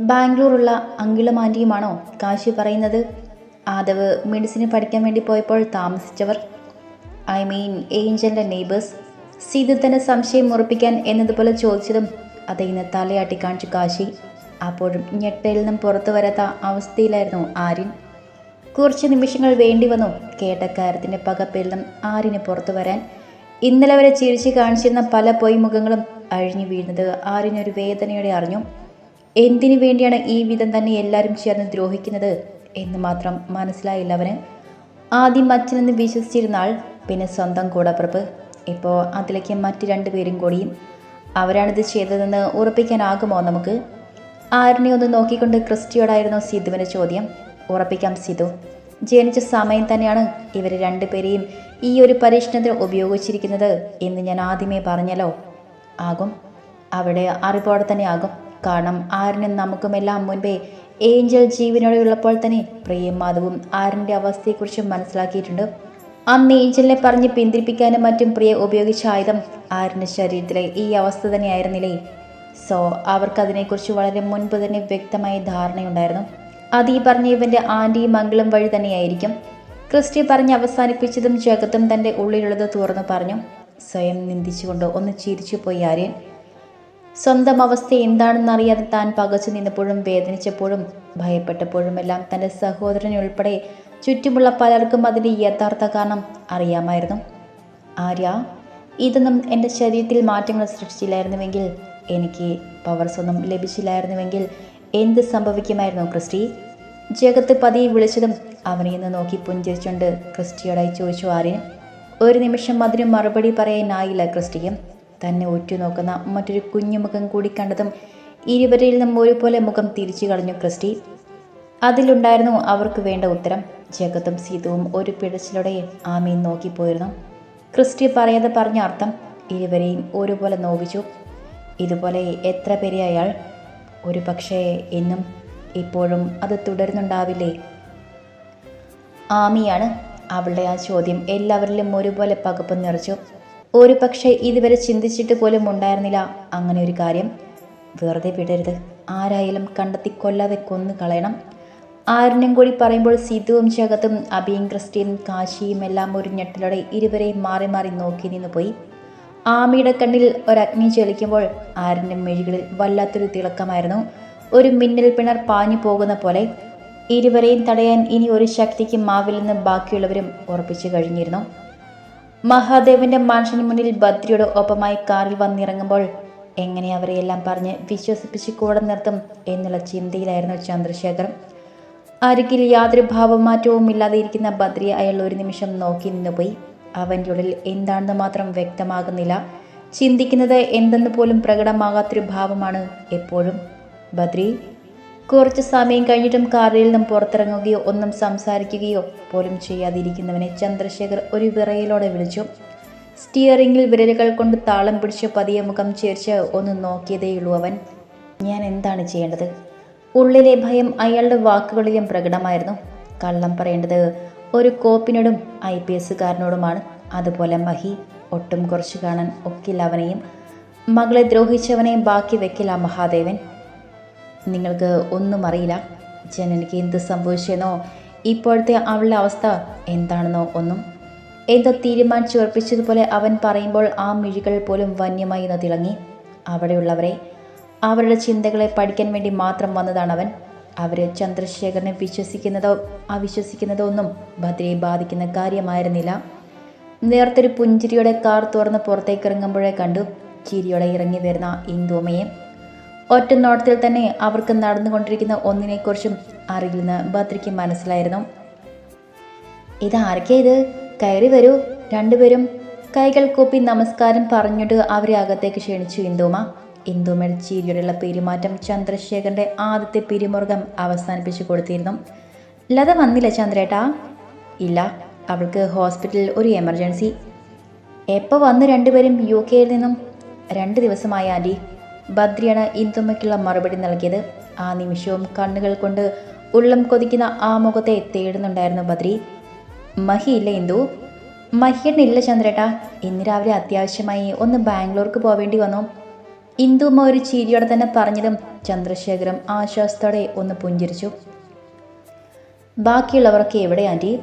ബാംഗ്ലൂറുള്ള അങ്കിളും ആന്റിയുമാണോ കാശി പറയുന്നത്. ആദവ് മെഡിസിന് പഠിക്കാൻ വേണ്ടി പോയപ്പോൾ താമസിച്ചവർ. I mean ഏഞ്ചലിന്റെ neighbours. സീതു തന്നെ സംശയം ഉറപ്പിക്കാൻ എന്നതുപോലെ ചോദിച്ചതും അദ്ദേഹം തലയാട്ടി കാണിച്ചു കാശി. അപ്പോഴും ഞെട്ടയിൽ നിന്നും പുറത്തു വരാത്ത അവസ്ഥയിലായിരുന്നു ആര്യൻ. കുറച്ച് നിമിഷങ്ങൾ വേണ്ടി വന്നു. കേട്ട കാര്യത്തിന്റെ പകപ്പിൽ നിന്നും ആര്യന് പുറത്തു വരാൻ. ഇന്നലെ വരെ ചിരിച്ച് കാണിച്ചിരുന്ന പല പൊയ്മുഖങ്ങളും അഴിഞ്ഞു വീഴുന്നത് ആര്യനൊരു വേദനയോടെ അറിഞ്ഞു. എന്തിനു വേണ്ടിയാണ് ഈ വിധം തന്നെ എല്ലാവരും ചേർന്ന് ദ്രോഹിക്കുന്നത് എന്ന് മാത്രം മനസ്സിലായില്ല അവന്. ആദ്യം അച്ഛനെന്ന് വിശ്വസിച്ചിരുന്നാൾ പിന്നെ സ്വന്തം കൂടപ്പിറപ്പ്. ഇപ്പോൾ അതിലേക്ക് മറ്റ് രണ്ടുപേരും കൂടിയും അവരാണിത് ചെയ്തതെന്ന് ഉറപ്പിക്കാനാകുമോ നമുക്ക്? ആരിനെ ഒന്ന് നോക്കിക്കൊണ്ട് ക്രിസ്റ്റിയോടായിരുന്നു സിധുവിന്റെ ചോദ്യം. ഉറപ്പിക്കാം സിധു ജനിച്ച സമയം തന്നെയാണ് ഇവർ രണ്ടുപേരെയും ഈ ഒരു പരീക്ഷണത്തിൽ ഉപയോഗിച്ചിരിക്കുന്നത് എന്ന് ഞാൻ ആദ്യമേ പറഞ്ഞല്ലോ. ആകും. അവിടെ അറിവോടെ തന്നെ ആകും. കാരണം ആരനും നമുക്കുമെല്ലാം മുൻപേ ഏഞ്ചൽ ജീവനോടെ ഉള്ളപ്പോൾ തന്നെ പ്രിയം മാധവും ആരന്റെ അവസ്ഥയെക്കുറിച്ച് മനസ്സിലാക്കിയിട്ടുണ്ട്. അന്ന് ഏഞ്ചലിനെ പറഞ്ഞ് പിന്തിരിപ്പിക്കാനും മറ്റും പ്രിയ ഉപയോഗിച്ച ആയുധം ആരന്റെ ശരീരത്തിലെ ഈ അവസ്ഥ തന്നെയായിരുന്നില്ലേ? സോ അവർക്കതിനെക്കുറിച്ച് വളരെ മുൻപ് തന്നെ വ്യക്തമായ ധാരണയുണ്ടായിരുന്നു. അത് ഈ പറഞ്ഞ ഇവന്റെ ആന്റിയും മംഗളും വഴി തന്നെയായിരിക്കും. ക്രിസ്റ്റി പറഞ്ഞ് അവസാനിപ്പിച്ചതും ജഗത്തും തന്റെ ഉള്ളിലുള്ളത് തുറന്നു പറഞ്ഞു. സ്വയം നിന്ദിച്ചുകൊണ്ട് ഒന്ന് ചിരിച്ചു പോയി ആര്യൻ. സ്വന്തം അവസ്ഥ എന്താണെന്നറിയാതെ താൻ പകച്ചു നിന്നപ്പോഴും വേദനിച്ചപ്പോഴും ഭയപ്പെട്ടപ്പോഴുമെല്ലാം തന്റെ സഹോദരനുൾപ്പെടെ ചുറ്റുമുള്ള പലർക്കും അതിന്റെ യഥാർത്ഥ കാരണം അറിയാമായിരുന്നു. ആര്യ ഇതൊന്നും എന്റെ ശരീരത്തിൽ മാറ്റങ്ങൾ സൃഷ്ടിച്ചില്ലായിരുന്നുവെങ്കിൽ എനിക്ക് പവർസ് ലഭിച്ചില്ലായിരുന്നുവെങ്കിൽ എന്ത് സംഭവിക്കുമായിരുന്നു ക്രിസ്റ്റി? ജഗത്ത് പതിയെ വിളിച്ചതും അവനെ ഇന്ന് നോക്കി പുഞ്ചിരിച്ചുകൊണ്ട് ക്രിസ്റ്റിയോടായി ചോദിച്ചു ആര്യൻ. ഒരു നിമിഷം അതിന് മറുപടി പറയാനായില്ല ക്രിസ്റ്റിയും തന്നെ ഉറ്റുനോക്കുന്ന മറ്റൊരു കുഞ്ഞു മുഖം കൂടി കണ്ടതും ഇരുവരിൽ നിന്നും ഒരുപോലെ മുഖം തിരിച്ചു കളഞ്ഞു ക്രിസ്റ്റി. അതിലുണ്ടായിരുന്നു അവർക്ക് വേണ്ട ഉത്തരം. ജഗത്തും സീതവും ഒരു പിഴച്ചിലൂടെ ആമീൻ നോക്കിപ്പോയിരുന്നു ക്രിസ്റ്റി പറയാതെ പറഞ്ഞ അർത്ഥം ഇരുവരെയും ഒരുപോലെ നോവിച്ചു. ഇതുപോലെ എത്ര പേരെ അയാൾ? ഒരു പക്ഷേ എന്നും ഇപ്പോഴും അത് തുടരുന്നുണ്ടാവില്ലേ? ആമിയാണ് അവളുടെ ആ ചോദ്യം എല്ലാവരിലും ഒരുപോലെ പകപ്പ് നിറച്ചു. ഒരു പക്ഷേ ഇതുവരെ ചിന്തിച്ചിട്ട് പോലും ഉണ്ടായിരുന്നില്ല. അങ്ങനെ ഒരു കാര്യം. വെറുതെ വിടരുത്. ആരായാലും കണ്ടെത്തി കൊല്ലാതെ കൊന്നു കളയണം. ആരിനും കൂടി പറയുമ്പോൾ സിധുവും ജഗത്തും അബിയും ക്രിസ്റ്റിയും കാശിയും എല്ലാം ഒരു ഞെട്ടലോടെ ഇരുവരെയും മാറി മാറി നോക്കി നിന്ന് പോയി. ആമിയുടെ കണ്ണിൽ ഒരഗ്നി ജ്വലിക്കുമ്പോൾ ആരിന്റെ മെഴികളിൽ വല്ലാത്തൊരു തിളക്കമായിരുന്നു. ഒരു മിന്നൽ പിണർ പാഞ്ഞു പോകുന്ന പോലെ ഇരുവരെയും തടയാൻ ഇനി ഒരു ശക്തിക്കും മാവില്ലെന്ന് ബാക്കിയുള്ളവരും ഉറപ്പിച്ചു കഴിഞ്ഞിരുന്നു. മഹാദേവന്റെ മാൻഷന് മുന്നിൽ ബദ്രിയുടെ ഒപ്പമായി കാറിൽ വന്നിറങ്ങുമ്പോൾ എങ്ങനെ അവരെയെല്ലാം പറഞ്ഞ് വിശ്വസിപ്പിച്ച് കൂടെ നിർത്തും എന്നുള്ള ചിന്തയിലായിരുന്നു ചന്ദ്രശേഖർ അരികിൽ യാതൊരു ഭാവമാറ്റവും ഇല്ലാതെ ഇരിക്കുന്ന ബദ്രിയെ അയാൾ ഒരു നിമിഷം നോക്കി നിന്നുപോയി. അവന്റെ ഉള്ളിൽ എന്താണെന്ന് മാത്രം വ്യക്തമാകുന്നില്ല. ചിന്തിക്കുന്നത് എന്തെന്ന് പോലും പ്രകടമാകാത്തൊരു ഭാവമാണ് എപ്പോഴും. ബദ്രി കുറച്ച് സമയം കഴിഞ്ഞിട്ടും കാറിൽ നിന്നും പുറത്തിറങ്ങുകയോ ഒന്നും സംസാരിക്കുകയോ പോലും ചെയ്യാതിരിക്കുന്നവനെ ചന്ദ്രശേഖർ ഒരു വിറയലോടെ വിളിച്ചു. സ്റ്റിയറിംഗിൽ വിരലുകൾ കൊണ്ട് താളം പിടിച്ച് പതിയെ മുഖം ചേർച്ച് ഒന്ന് നോക്കിയതേയുള്ളൂ അവൻ. ഞാൻ എന്താണ് ചെയ്യേണ്ടത്? ഉള്ളിലെ ഭയം അയാളുടെ വാക്കുകളിലും പ്രകടമായിരുന്നു. കള്ളം പറയേണ്ടത് ഒരു കോപ്പിനോടും ഐ പി എസുകാരനോടുമാണ് അതുപോലെ മഹി ഒട്ടും കുറച്ച് കാണാൻ ഒക്കില്ല അവനെയും. മകളെ ദ്രോഹിച്ചവനെയും ബാക്കി വെക്കില്ല മഹാദേവൻ. നിങ്ങൾക്ക് ഒന്നും അറിയില്ല. ജനനിക്ക് എന്ത് സംഭവിച്ചെന്നോ? ഇപ്പോഴത്തെ അവളുടെ അവസ്ഥ എന്താണെന്നോ ഒന്നും എന്തോ തീരുമാനിച്ചു ഉറപ്പിച്ചതുപോലെ അവൻ പറയുമ്പോൾ ആ മിഴികൾ പോലും വന്യമായി ഒന്ന് തിളങ്ങി അവിടെയുള്ളവരെ അവരുടെ ചിന്തകളെ പഠിക്കാൻ വേണ്ടി മാത്രം വന്നതാണ് അവൻ. അവർ ചന്ദ്രശേഖരനെ വിശ്വസിക്കുന്നതോ അവിശ്വസിക്കുന്നതോ ഒന്നും ഭദ്രയെ ബാധിക്കുന്ന കാര്യമായിരുന്നില്ല. നേർത്തൊരു പുഞ്ചിരിയുടെ കാർ തുറന്ന് പുറത്തേക്ക് ഇറങ്ങുമ്പോഴേ കണ്ടു. ചിരിയോടെ ഇറങ്ങി വരുന്ന ഇന്ദുമയെ ഒറ്റ നോട്ടത്തിൽ തന്നെ അവർക്ക് നടന്നുകൊണ്ടിരിക്കുന്ന ഒന്നിനെക്കുറിച്ചും അറിയില്ലെന്ന് ഭദ്രയ്ക്ക് മനസ്സിലായിരുന്നു. ഇതാരൊക്കെ ഇത്? കയറി വരൂ. രണ്ടുപേരും കൈകൾ കൂപ്പി നമസ്കാരം പറഞ്ഞിട്ട് അവരെ അകത്തേക്ക് ക്ഷണിച്ചു ഇന്ദുമ. ഇന്ദുമയുടെ ചീരിയുടെയുള്ള പെരുമാറ്റം ചന്ദ്രശേഖരന്റെ ആദ്യത്തെ പിരിമുറുകം അവസാനിപ്പിച്ചു കൊടുത്തിരുന്നു. ലത വന്നില്ല ചന്ദ്രേട്ടാ? ഇല്ല. അവൾക്ക് ഹോസ്പിറ്റലിൽ ഒരു എമർജൻസി. എപ്പോൾ വന്ന് രണ്ടുപേരും യു കെയിൽ നിന്നും? രണ്ട് ദിവസമായി ആന്റി ബദ്രിയാണ് ഇന്ദുമയ്ക്കുള്ള മറുപടി നൽകിയത്. ആ നിമിഷവും കണ്ണുകൾ കൊണ്ട് ഉള്ളം കൊതിക്കുന്ന ആ മുഖത്തെ തേടുന്നുണ്ടായിരുന്നു ബദ്രി. മഹി ഇല്ല ഇന്ദു. മഹിയണില്ല ചന്ദ്രേട്ടാ. ഇന്ന് രാവിലെ അത്യാവശ്യമായി ഒന്ന് ബാംഗ്ലൂർക്ക് പോവേണ്ടി വന്നു. ഇന്ദുമ്മ ഒരു ചിരിയോടെ തന്നെ പറഞ്ഞതും ചന്ദ്രശേഖരം ആശ്വാസത്തോടെ ഒന്ന് പുഞ്ചിരിച്ചു. ബാക്കിയുള്ളവരൊക്കെ എവിടെ ആന്റി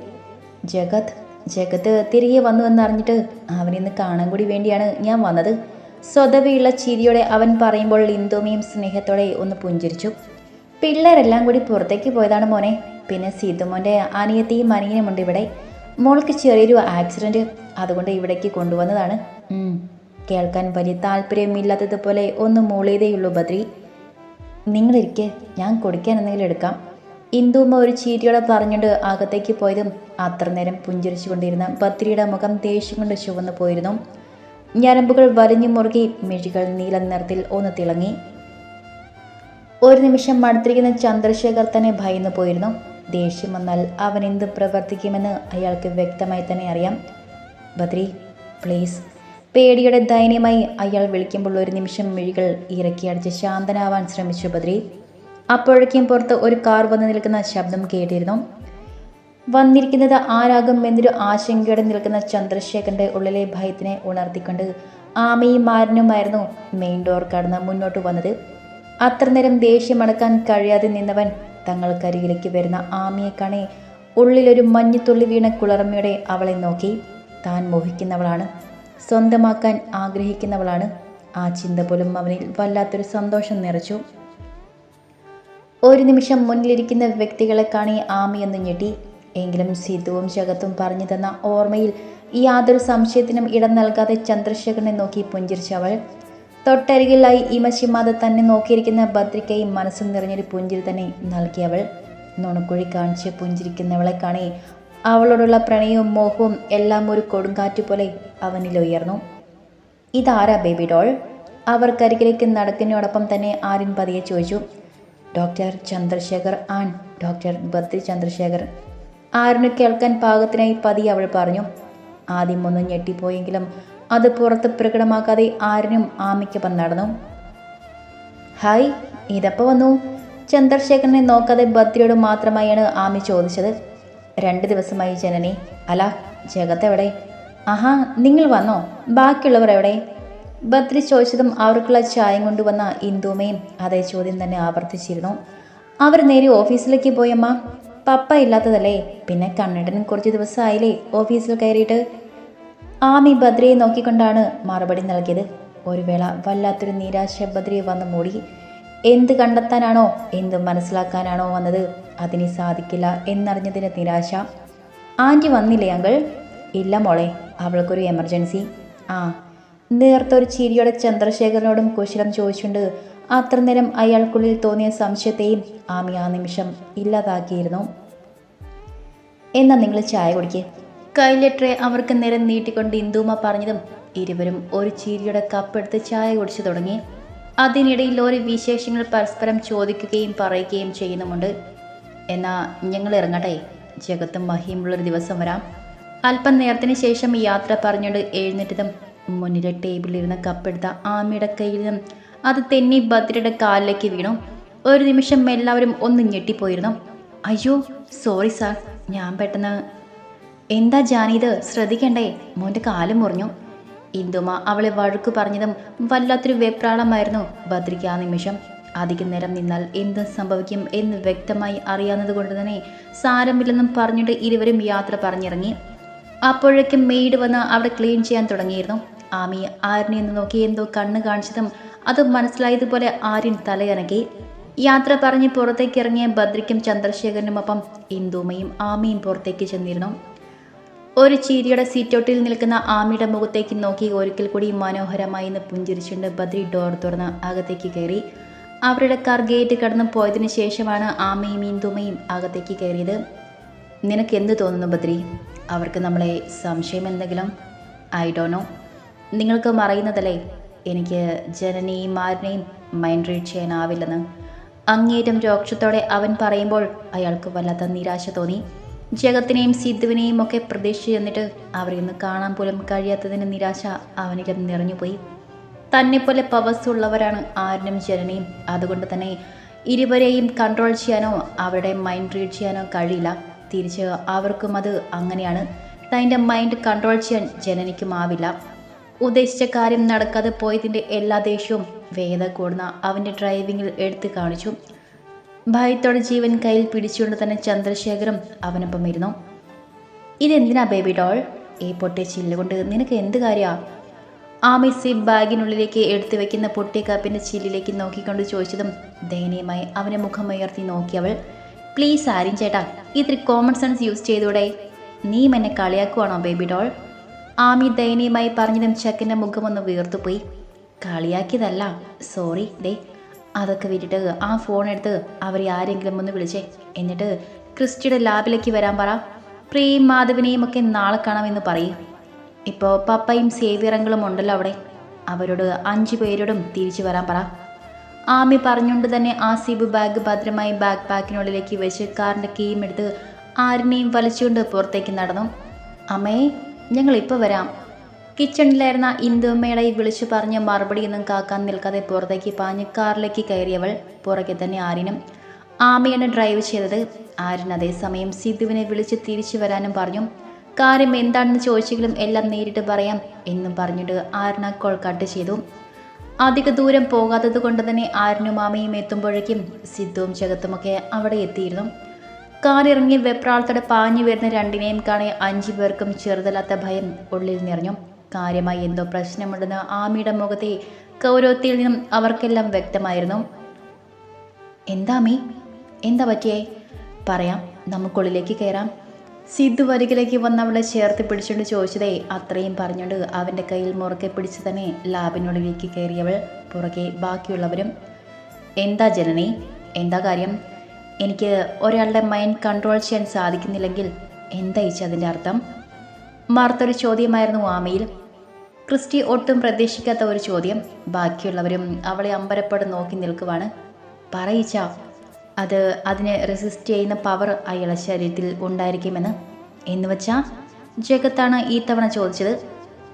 ജഗത് ജഗത്ത് തിരികെ വന്നു എന്നറിഞ്ഞിട്ട് അവനിന്ന് കാണാൻ കൂടി വേണ്ടിയാണ് ഞാൻ വന്നത്. സ്വതവയുള്ള ചിരിയോടെ അവൻ പറയുമ്പോൾ ലിന്ദുമിയും സ്നേഹത്തോടെ ഒന്ന് പുഞ്ചിരിച്ചു. പിള്ളേരെല്ലാം കൂടി പുറത്തേക്ക് പോയതാണ് മോനെ. പിന്നെ സീതുമോന്റെ അനിയത്തിയും അനിയനുമുണ്ട് ഇവിടെ. മോൾക്ക് ചെറിയൊരു ആക്സിഡന്റ് അതുകൊണ്ട് ഇവിടേക്ക് കൊണ്ടുവന്നതാണ്. കേൾക്കാൻ വലിയ താല്പര്യമില്ലാത്തതുപോലെ ഒന്ന് മൂളിയതേയുള്ളൂ ബദ്രി. നിങ്ങളിരിക്കെ ഞാൻ കുടിക്കാൻ എന്തെങ്കിലും എടുക്കാം. ഇന്ദുമ്മ ഒരു ചീരിയോടെ പറഞ്ഞുകൊണ്ട് അകത്തേക്ക് പോയതും അത്ര നേരം പുഞ്ചിരിച്ചുകൊണ്ടിരുന്ന ബദ്രിയുടെ മുഖം ദേഷ്യം കൊണ്ട് ചുവന്നു പോയിരുന്നു. ഞരമ്പുകൾ വലിഞ്ഞു മുറുകി മിഴികൾ നീല നിറത്തിൽ ഒന്ന് തിളങ്ങി. ഒരു നിമിഷം മടുത്തിരിക്കുന്ന ചന്ദ്രശേഖർ തന്നെ ഭയന്നു പോയിരുന്നു. ദേഷ്യം വന്നാൽ അവൻ എന്ത് പ്രവർത്തിക്കുമെന്ന് അയാൾക്ക് വ്യക്തമായി തന്നെ അറിയാം. ബദ്രി പ്ലീസ്. പേടിയുടെ ദയനീയമായി അയാൾ വിളിക്കുമ്പോൾ ഒരു നിമിഷം മിഴികൾ ഇറക്കിയടിച്ച് ശാന്തനാവാൻ ശ്രമിച്ചു ബദ്രി. അപ്പോഴേക്കും പുറത്ത് ഒരു കാർ വന്ന് നിൽക്കുന്ന ശബ്ദം കേട്ടിരുന്നു. വന്നിരിക്കുന്നത് ആരാകും എന്നൊരു ആശങ്കയോടെ നിൽക്കുന്ന ചന്ദ്രശേഖരന്റെ ഉള്ളിലെ ഭയത്തിനെ ഉണർത്തിക്കൊണ്ട് ആമയും മാരനുമായിരുന്നു മെയിൻ ഡോർ കടന്ന് മുന്നോട്ട് വന്നത്. അത്ര നേരം ദേഷ്യമടക്കാൻ കഴിയാതെ നിന്നവൻ തങ്ങൾക്കരികിലേക്ക് വരുന്ന ആമയെ കാണേ ഉള്ളിലൊരു മഞ്ഞുതുള്ളി വീണ കുളർമ്മയുടെ അവളെ നോക്കി. താൻ മോഹിക്കുന്നവളാണ് സ്വന്തമാക്കാൻ ആഗ്രഹിക്കുന്നവളാണ്. ആ ചിന്ത പോലും അവനിൽ വല്ലാത്തൊരു സന്തോഷം നിറച്ചു. ഒരു നിമിഷം മുന്നിലിരിക്കുന്ന വ്യക്തികളെ കാണി ആമയൊന്ന് ഞെട്ടി. എങ്കിലും സിദ്ധുവും ജഗത്തും പറഞ്ഞു തന്ന ഓർമ്മയിൽ യാതൊരു സംശയത്തിനും ഇടം നൽകാതെ ചന്ദ്രശേഖരനെ നോക്കി പുഞ്ചിരിച്ചവൾ തൊട്ടരികിലായി ഇമശിമാതെ തന്നെ നോക്കിയിരിക്കുന്ന ഭദ്രിക്കയും മനസ്സും നിറഞ്ഞൊരു പുഞ്ചിരി തന്നെ നൽകിയവൾ നുണക്കുഴി കാണിച്ച് പുഞ്ചിരിക്കുന്നവളെ കാണി അവളോടുള്ള പ്രണയവും മോഹവും എല്ലാം ഒരു കൊടുങ്കാറ്റ് പോലെ അവനിൽ ഉയർന്നു. ഇതാരാ ബേബി ഡോൾ? അവർക്കരികിലേക്ക് നടക്കുന്നതോടൊപ്പം തന്നെ ആര്യൻ പതിയെ ചോദിച്ചു. ഡോക്ടർ ചന്ദ്രശേഖർ ആൻ ഡോക്ടർ ബദ്രി ചന്ദ്രശേഖർ. ആരിന് കേൾക്കാൻ പാകത്തിനായി പതി അവൾ പറഞ്ഞു ആദ്യം ഒന്ന് ഞെട്ടിപ്പോയെങ്കിലും അത് പുറത്ത് പ്രകടമാക്കാതെ ആരിനും ആമയ്ക്കൊപ്പം നടന്നു. ഹായ് ഇതപ്പോൾ വന്നു? ചന്ദ്രശേഖരനെ നോക്കാതെ ബദ്രിയോട് മാത്രമായാണ് ആമി ചോദിച്ചത്. രണ്ട് ദിവസമായി ജനനി. അല ജഗത്ത് ആഹാ നിങ്ങൾ വന്നോ? ബാക്കിയുള്ളവർ എവിടെ? ബദ്രി ചോദിച്ചതും അവർക്കുള്ള ചായം കൊണ്ടുവന്ന ഇന്ദുമയും അതേ ചോദ്യം തന്നെ ആവർത്തിച്ചിരുന്നു. അവർ നേരെ ഓഫീസിലേക്ക് പോയമ്മ പപ്പ ഇല്ലാത്തതല്ലേ? പിന്നെ കണ്ണടനും കുറച്ച് ദിവസമായില്ലേ ഓഫീസിൽ കയറിയിട്ട്? ആമി ബദ്രിയെ നോക്കിക്കൊണ്ടാണ് മറുപടി നൽകിയത്. ഒരു വേള വല്ലാത്തൊരു നിരാശ ബദ്രിയെ വന്ന് മൂടി. എന്ത് കണ്ടെത്താനാണോ എന്ത് മനസ്സിലാക്കാനാണോ വന്നത്? അതിന് സാധിക്കില്ല എന്നറിഞ്ഞതിന് നിരാശ. ആന്റി വന്നില്ലേ അങ്കിൾ? ഇല്ല മോളെ അവൾക്കൊരു എമർജൻസി. ആ നേർത്തൊരു ചിരിയോടെ ചന്ദ്രശേഖരനോടും കുശലം ചോദിച്ചുകൊണ്ട് അത്ര നേരം അയാൾക്കുള്ളിൽ തോന്നിയ സംശയത്തെയും ആമി ആ നിമിഷം ഇല്ലാതാക്കിയിരുന്നു. എന്നാൽ നിങ്ങൾ ചായ കുടിക്കേ. ട്രേ അവർക്ക് നേരം നീട്ടിക്കൊണ്ട് ഇന്ദുമ പറഞ്ഞതും ഇരുവരും ഒരു ചീരിയുടെ കപ്പെടുത്ത് ചായ കുടിച്ചു തുടങ്ങി. അതിനിടയിൽ ഓരോ വിശേഷങ്ങൾ പരസ്പരം ചോദിക്കുകയും പറയുകയും ചെയ്യുന്നുമുണ്ട്. എന്നാൽ ഞങ്ങൾ ഇറങ്ങട്ടെ ജഗത്തും മഹിയുമുള്ളൊരു ദിവസം വരാം. അല്പം നേരത്തിന് ശേഷം യാത്ര പറഞ്ഞുകൊണ്ട് എഴുന്നേറ്റതും മുന്നിലെ ടേബിളിലിരുന്ന കപ്പെടുത്ത ആമിയുടെ കയ്യിൽ നിന്നും അത് തെന്നി ഭദ്രയുടെ കാലിലേക്ക് വീണു. ഒരു നിമിഷം എല്ലാവരും ഒന്ന് ഞെട്ടിപ്പോയിരുന്നു. അയ്യോ സോറി സാർ ഞാൻ പെട്ടെന്ന് എന്താ ജാനി ശ്രദ്ധിക്കണ്ടേ മോന്റെ കാൽ മുറിഞ്ഞു. ഇന്ദുമ അവളെ വഴുക്ക് പറഞ്ഞതും വല്ലാത്തൊരു വെപ്രാളമായിരുന്നു ഭദ്രയ്ക്ക് ആ നിമിഷം. അധികം നേരം നിന്നാൽ എന്ത് സംഭവിക്കും എന്ന് വ്യക്തമായി അറിയാവുന്നത് കൊണ്ട് തന്നെ സാരമില്ലെന്നും പറഞ്ഞിട്ട് ഇരുവരും യാത്ര പറഞ്ഞിറങ്ങി. അപ്പോഴേക്കും മെയ്ഡ് വന്ന് അവിടെ ക്ലീൻ ചെയ്യാൻ തുടങ്ങിയിരുന്നു. ആമി ആര്യനെ എന്ന് നോക്കി എന്തോ കണ്ണ് കാണിച്ചതും അത് മനസ്സിലായതുപോലെ ആര്യൻ തലയനക്കി യാത്ര പറഞ്ഞ് പുറത്തേക്ക് ഇറങ്ങിയ ഭദ്രയ്ക്കും ചന്ദ്രശേഖരനുമൊപ്പം ഇന്ദുമയും ആമയും പുറത്തേക്ക് ചെന്നിരുന്നു. ഒരു ചീരിയുടെ സീറ്റോട്ടിൽ നിൽക്കുന്ന ആമിയുടെ മുഖത്തേക്ക് നോക്കി ഒരിക്കൽ കൂടി മനോഹരമായി എന്ന് പുഞ്ചിരിച്ചുകൊണ്ട് ബദ്രി ഡോർ തുറന്ന് അകത്തേക്ക് കയറി. അവരുടെ കാർ ഗേറ്റ് കടന്നു പോയതിനു ശേഷമാണ് ആമയും ഇന്ദുമയും അകത്തേക്ക് കയറിയത്. നിനക്ക് എന്ത് തോന്നുന്നു ബദ്രി അവർക്ക് നമ്മളെ സംശയം എന്തെങ്കിലും? ഐ ഡോണോ നിങ്ങൾക്ക് മറയുന്നതല്ലേ? എനിക്ക് ജനനെയും മാരനെയും മൈൻഡ് റീഡ് ചെയ്യാനാവില്ലെന്ന്. അങ്ങേറ്റം രോക്ഷത്തോടെ അവൻ പറയുമ്പോൾ അയാൾക്ക് വല്ലാത്ത നിരാശ തോന്നി. ജഗത്തിനെയും സിദ്ധുവിനെയും ഒക്കെ പ്രതീക്ഷിച്ചു ചെന്നിട്ട് അവരെ ഒന്ന് കാണാൻ പോലും കഴിയാത്തതിന് നിരാശ അവനിലും നിറഞ്ഞുപോയി. തന്നെപ്പോലെ പവസ് ഉള്ളവരാണ് ആരിനും ജനനയും. അതുകൊണ്ട് തന്നെ ഇരുവരെയും കൺട്രോൾ ചെയ്യാനോ അവരുടെ മൈൻഡ് റീഡ് ചെയ്യാനോ കഴിയില്ല. തിരിച്ച് അവർക്കും അത് അങ്ങനെയാണ്. തന്റെ മൈൻഡ് കൺട്രോൾ ചെയ്യാൻ ജനനിക്കും ആവില്ല ഉദ്ദേശിച്ച കാര്യം നടക്കാതെ പോയതിന്റെ എല്ലാ ദേഷ്യവും വേദ കൂടുന്ന അവന്റെ ഡ്രൈവിങ്ങിൽ എടുത്തു കാണിച്ചു. ഭയത്തോടെ ജീവൻ കയ്യിൽ പിടിച്ചുകൊണ്ട് തന്നെ ചന്ദ്രശേഖരം അവനൊപ്പം ഇരുന്നു. ഇതെന്തിനാ ബേബി ഡോൾ ഈ പൊട്ടിയ ചില്ലുകൊണ്ട് നിനക്ക് എന്ത് കാര്യമാ ആമിസി ബാഗിനുള്ളിലേക്ക് എടുത്തു വെക്കുന്ന പൊട്ടിയ കപ്പിന്റെ ചില്ലിലേക്ക് നോക്കിക്കൊണ്ട് ചോദിച്ചതും ദയനീയമായി അവനെ മുഖം ഉയർത്തി നോക്കിയവൾ പ്ലീസ് ആരും ചേട്ടാ ഇത്തിരി കോമൺ സെൻസ് യൂസ് ചെയ്തൂടെ. നീ എന്നെ കളിയാക്കുവാണോ ബേബി ഡോൾ ആമി ദയനീയമായി പറഞ്ഞതും ചക്കന്റെ മുഖമൊന്ന് വീർത്തുപോയി. കളിയാക്കിയതല്ല സോറി ദേ അതൊക്കെ വിട്ടിട്ട് ആ ഫോൺ എടുത്ത് അവരെ ആരെങ്കിലും ഒന്ന് വിളിച്ചേ. എന്നിട്ട് ക്രിസ്റ്റിയുടെ ലാബിലേക്ക് വരാൻ പറ. പ്രിയയും മാധവിനെയും ഒക്കെ നാളെ കാണാമെന്ന് പറയും. ഇപ്പോൾ പപ്പയും സേവിയറങ്ങളും ഉണ്ടല്ലോ അവിടെ. അവരോട് അഞ്ച് പേരോടും തിരിച്ചു വരാൻ പറ. ആമി പറഞ്ഞുകൊണ്ട് തന്നെ ആ സീബ് ബാഗ് ഭദ്രമായി ബാഗ് പാക്കിനുള്ളിലേക്ക് വെച്ച് കാറിന്റെ കീയും എടുത്ത് ആരിനെയും വലിച്ചുകൊണ്ട് പുറത്തേക്ക് നടന്നു. അമ്മേ ഞങ്ങൾ ഇപ്പോൾ വരാം. കിച്ചണിലായിരുന്ന ഇന്ദുമ്മയുടെ വിളിച്ചു പറഞ്ഞ മറുപടിയൊന്നും കാക്കാൻ നിൽക്കാതെ പുറത്തേക്ക് പാഞ്ഞ് കാറിലേക്ക് കയറിയവൾ പുറകെ തന്നെ ആരിനും ആമയാണ് ഡ്രൈവ് ചെയ്തത്. ആര്യൻ അതേസമയം സിദ്ധുവിനെ വിളിച്ച് തിരിച്ചു വരാനും പറഞ്ഞു. കാര്യം എന്താണെന്ന് ചോദിച്ചെങ്കിലും എല്ലാം നേരിട്ട് പറയാം എന്നും പറഞ്ഞിട്ട് ആര്യന കോൾ കട്ട് ചെയ്തു. അധിക ദൂരം പോകാത്തത് കൊണ്ട് തന്നെ ആര്യനും ആമയും എത്തുമ്പോഴേക്കും സിദ്ധുവും ജഗത്തുമൊക്കെ അവിടെ എത്തിയിരുന്നു. കാറിറങ്ങി വെപ്രാളത്തോടെ പാഞ്ഞു വരുന്ന രണ്ടിനെയും കാണെ അഞ്ചു പേർക്കും ചെറുതല്ലാത്ത ഭയം ഉള്ളിൽ നിറഞ്ഞു. കാര്യമായി എന്തോ പ്രശ്നമുണ്ടെന്ന് ആമിയുടെ മുഖത്തെ കൗരവത്തിൽ നിന്നും അവർക്കെല്ലാം വ്യക്തമായിരുന്നു. എന്താ മീ എന്താ പറ്റിയേ? പറയാം നമുക്കുള്ളിലേക്ക് കയറാം സിദ്ധു വരികിലേക്ക് വന്ന് അവളെ ചേർത്ത് പിടിച്ചുകൊണ്ട് ചോദിച്ചതേ അത്രയും പറഞ്ഞുകൊണ്ട് അവന്റെ കയ്യിൽ മുറുക്കെ പിടിച്ച് തന്നെ ലാബിനുള്ളിലേക്ക് കയറിയവൾ പുറകെ ബാക്കിയുള്ളവരും എന്താ ജനനി? എന്താ കാര്യം? എനിക്ക് ഒരാളുടെ മൈൻഡ് കൺട്രോൾ ചെയ്യാൻ സാധിക്കുന്നില്ലെങ്കിൽ എന്താ ഇച്ച അതിന്റെ അർത്ഥം? മറുത്തൊരു ചോദ്യമായിരുന്നു ആമയിൽ. ക്രിസ്റ്റി ഒട്ടും പ്രതീക്ഷിക്കാത്ത ഒരു ചോദ്യം. ബാക്കിയുള്ളവരും അവളെ അമ്പരപ്പെട്ട് നോക്കി നിൽക്കുവാണ്. പറയിച്ച അത് അതിനെ റെസിസ്റ്റ് ചെയ്യുന്ന പവർ അയാളെ ശരീരത്തിൽ ഉണ്ടായിരിക്കുമെന്ന്. എന്ന് വെച്ചാൽ ജഗത്താണ് ഈ തവണ ചോദിച്ചത്.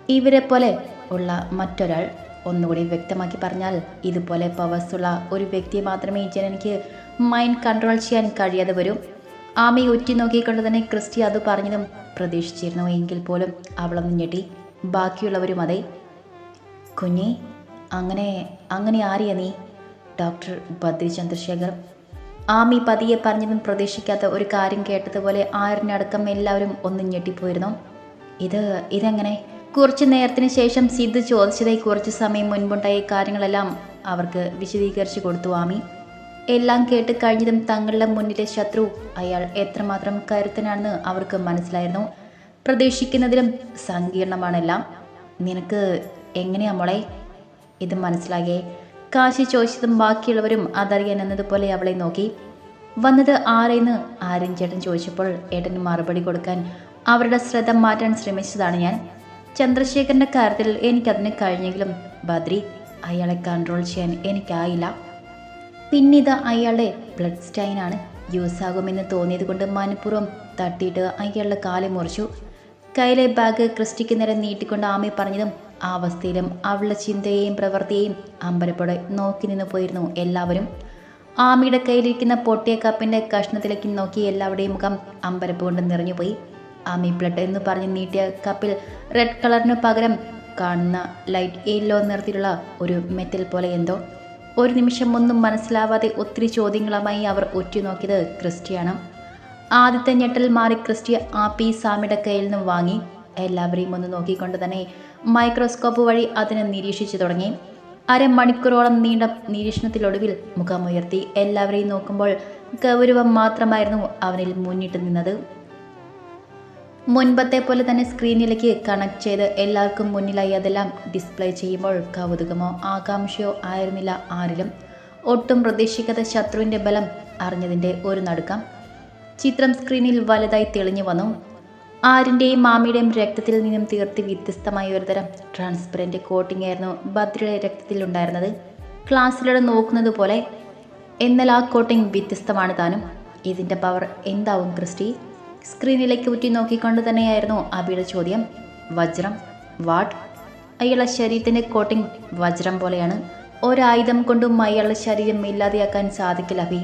ഇവരെ പോലെ ഉള്ള മറ്റൊരാൾ ഒന്നുകൂടി വ്യക്തമാക്കി പറഞ്ഞാൽ ഇതുപോലെ പവേഴ്സുള്ള ഒരു വ്യക്തിയെ മാത്രമേ ജനനിക്ക് മൈൻഡ് കൺട്രോൾ ചെയ്യാൻ കഴിയാതെ വരും. ആമയെ ഉറ്റി നോക്കിക്കൊണ്ട് തന്നെ ക്രിസ്റ്റി അത് പറഞ്ഞതും പ്രതീക്ഷിച്ചിരുന്നു എങ്കിൽ പോലും അവളൊന്ന് ഞെട്ടി. ബാക്കിയുള്ളവരും അതെ. കുഞ്ഞി അങ്ങനെ അങ്ങനെ ആരെയാ നീ? ഡോക്ടർ ബദ്രി ചന്ദ്രശേഖർ ആമി പതിയെ പറഞ്ഞതും പ്രതീക്ഷിക്കാത്ത ഒരു കാര്യം കേട്ടതുപോലെ ആറിനടക്കം എല്ലാവരും ഒന്ന് ഞെട്ടിപ്പോയിരുന്നു. ഇത് ഇതെങ്ങനെ? കുറച്ച് നേരത്തിന് ശേഷം സിദ്ധു ചോദിച്ചതായി കുറച്ച് സമയം മുൻപുണ്ടായ കാര്യങ്ങളെല്ലാം അവർക്ക് വിശദീകരിച്ചു കൊടുത്തു ആമി. എല്ലാം കേട്ട് കഴിഞ്ഞതും തങ്ങളുടെ മുന്നിലെ ശത്രു അയാൾ എത്രമാത്രം കരുത്തനാണെന്ന് അവർക്ക് മനസ്സിലായിരുന്നു. പ്രതീക്ഷിക്കുന്നതിലും സങ്കീർണമാണെല്ലാം. നിനക്ക് എങ്ങനെയാ മോളെ? ഇത് മനസ്സിലാകെ കാശി ചോദിച്ചതും ബാക്കിയുള്ളവരും അതറിയാൻ എന്നതുപോലെ അവളെ നോക്കി. വന്നത് ആരെന്ന് ആര്യൻ ചേട്ടൻ ചോദിച്ചപ്പോൾ ഏട്ടന് മറുപടി കൊടുക്കാൻ അവരുടെ ശ്രദ്ധ മാറ്റാൻ ശ്രമിച്ചതാണ് ഞാൻ. ചന്ദ്രശേഖരന്റെ കാര്യത്തിൽ എനിക്കതിന് കഴിഞ്ഞെങ്കിലും ബദ്രി അയാളെ കൺട്രോൾ ചെയ്യാൻ എനിക്കായില്ല. പിന്നിത് അയാളുടെ ബ്ലഡ് സ്റ്റൈനാണ് യൂസ് ആകുമെന്ന് തോന്നിയത് കൊണ്ട് മനഃപൂർവം തട്ടിയിട്ട് അയാളുടെ കാലം മുറിച്ചു. കയ്യിലെ ബാഗ് ക്രിസ്റ്റിക്ക് നേരം നീട്ടിക്കൊണ്ട് ആമി പറഞ്ഞതും ആ അവസ്ഥയിലും അവളുടെ ചിന്തയെയും പ്രവൃത്തിയെയും അമ്പലപ്പോടെ നോക്കി നിന്ന് പോയിരുന്നു എല്ലാവരും. ആമിയുടെ കയ്യിലിരിക്കുന്ന പൊട്ടിയ കപ്പിന്റെ കഷ്ണത്തിലേക്ക് നോക്കി എല്ലാവരുടെയും മുഖം അമ്പരപ്പ് കൊണ്ട് നിറഞ്ഞുപോയി. ആമി ബ്ലഡ് എന്ന് പറഞ്ഞ് നീട്ടിയ കപ്പിൽ റെഡ് കളറിന് പകരം കാണുന്ന ലൈറ്റ് യെല്ലോ നിറത്തിലുള്ള ഒരു മെറ്റൽ പോലെ എന്തോ ഒരു നിമിഷം ഒന്നും മനസ്സിലാവാതെ ഒത്തിരി ചോദ്യങ്ങളുമായി അവർ ഉറ്റുനോക്കിയത് ക്രിസ്റ്റിയാണ്. ആദ്യത്തെ ഞെട്ടൽ മാറി ക്രിസ്റ്റി ആ പി സാമിയുടെ കയ്യിൽ നിന്നും വാങ്ങി. എല്ലാവരെയും ഒന്ന് നോക്കിക്കൊണ്ട് തന്നെ മൈക്രോസ്കോപ്പ് വഴി അതിനെ നിരീക്ഷിച്ചു തുടങ്ങി. അരമണിക്കൂറോളം നീണ്ട നിരീക്ഷണത്തിലൊടുവിൽ മുഖമുയർത്തി. എല്ലാവരെയും നോക്കുമ്പോൾ ഗൗരവം മാത്രമായിരുന്നു അവനിൽ മുന്നിട്ട് നിന്നത്. മുൻപത്തെ പോലെ തന്നെ സ്ക്രീനിലേക്ക് കണക്ട് ചെയ്ത് എല്ലാവർക്കും മുന്നിലായി അതെല്ലാം ഡിസ്പ്ലേ ചെയ്യുമ്പോൾ കൗതുകമോ ആകാംക്ഷയോ ആയിരുന്നില്ല ആരിലും. ഒട്ടും പ്രതീക്ഷിക്കാത്ത ശത്രുവിന്റെ ബലം അറിഞ്ഞതിന്റെ ഒരു നടുക്കം. ചിത്രം സ്ക്രീനിൽ വലുതായി തെളിഞ്ഞു വന്നു. ആരിന്റെയും മാമിയുടെയും രക്തത്തിൽ നിന്നും തീർത്തി വ്യത്യസ്തമായ ഒരുതരം ട്രാൻസ്പെറന്റ് കോട്ടിംഗ് ആയിരുന്നു ഭദ്രയുടെ രക്തത്തിലുണ്ടായിരുന്നത് ക്ലാസ്സിലൂടെ നോക്കുന്നത് പോലെ എന്നാൽ ആ കോട്ടിംഗ് വ്യത്യസ്തമാണ് താനും. ഇതിന്റെ പവർ എന്താവും ക്രിസ്റ്റി? സ്ക്രീനിലേക്ക് ഉറ്റി നോക്കിക്കൊണ്ട് തന്നെയായിരുന്നു അബിയുടെ ചോദ്യം. വജ്രം വാട്ട്? അയാളുടെ ശരീരത്തിന്റെ കോട്ടിംഗ് വജ്രം പോലെയാണ്. ഒരായുധം കൊണ്ടും അയാളുടെ ശരീരം ഇല്ലാതെയാക്കാൻ സാധിക്കില്ല അബി.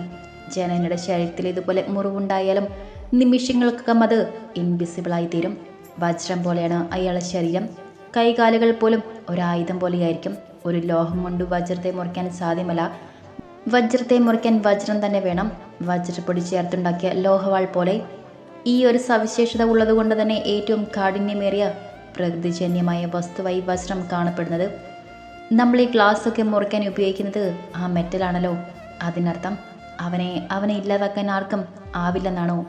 ജനനയുടെ ശരീരത്തിൽ ഇതുപോലെ മുറിവുണ്ടായാലും നിമിഷങ്ങൾക്കകം അത് ഇൻവിസിബിളായി തീരും വജ്രം പോലെയാണ് അയാളുടെ ശരീരം. കൈകാലുകൾ പോലും ഒരായുധം പോലെയായിരിക്കും. ഒരു ലോഹം കൊണ്ട് വജ്രത്തെ മുറിക്കാൻ സാധ്യമല്ല. വജ്രത്തെ മുറിക്കാൻ വജ്രം തന്നെ വേണം. വജ്രപ്പൊടി ചേർത്തുണ്ടാക്കിയ ലോഹവാൾ പോലെ ഈ ഒരു സവിശേഷത ഉള്ളതുകൊണ്ട് തന്നെ ഏറ്റവും കാഠിന്യമേറിയ പ്രകൃതിജന്യമായ വസ്തുവായി വസ്ത്രം കാണപ്പെടുന്നത്. നമ്മൾ ഈ ഗ്ലാസ് ഒക്കെ മുറിക്കാൻ ഉപയോഗിക്കുന്നത് ആ മെറ്റലാണല്ലോ. അതിനർത്ഥം അവനെ അവനെ ഇല്ലാതാക്കാൻ ആർക്കും ആവില്ലെന്നാണോ?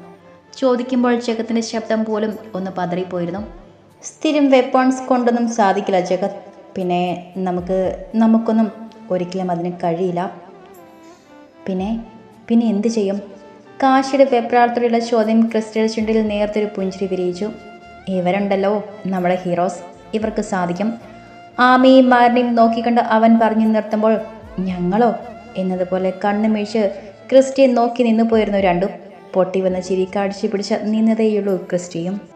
ചോദിക്കുമ്പോൾ ജഗത്തിന്റെ ശബ്ദം പോലും ഒന്ന് പതറിപ്പോയിരുന്നു. സ്ഥിരം വെപ്പോൺസ് കൊണ്ടൊന്നും സാധിക്കില്ല ജഗത്. പിന്നെ നമുക്ക് നമുക്കൊന്നും ഒരിക്കലും അതിന് കഴിയില്ല. പിന്നെ പിന്നെ എന്ത് ചെയ്യും? കാശിയുടെ വെപ്രാളത്തോടെയുള്ള ചോദ്യം ക്രിസ്റ്റൽ ചുണ്ടിൽ നേർത്തൊരു പുഞ്ചിരി വിരിയിച്ചു. ഇവരുണ്ടല്ലോ നമ്മുടെ ഹീറോസ്. ഇവർക്ക് സാധിക്കും. ആമയും മാരനെയും നോക്കിക്കണ്ട് അവൻ പറഞ്ഞു നിർത്തുമ്പോൾ ഞങ്ങളോ? എന്നതുപോലെ കണ്ണു മിഴിച്ച് ക്രിസ്റ്റിയെ നോക്കി നിന്നു പോയിരുന്നു രണ്ടും. പൊട്ടി വന്ന ചിരി കാഴ്ച പിടിച്ച നിന്നതേയുള്ളൂ ക്രിസ്റ്റിയും.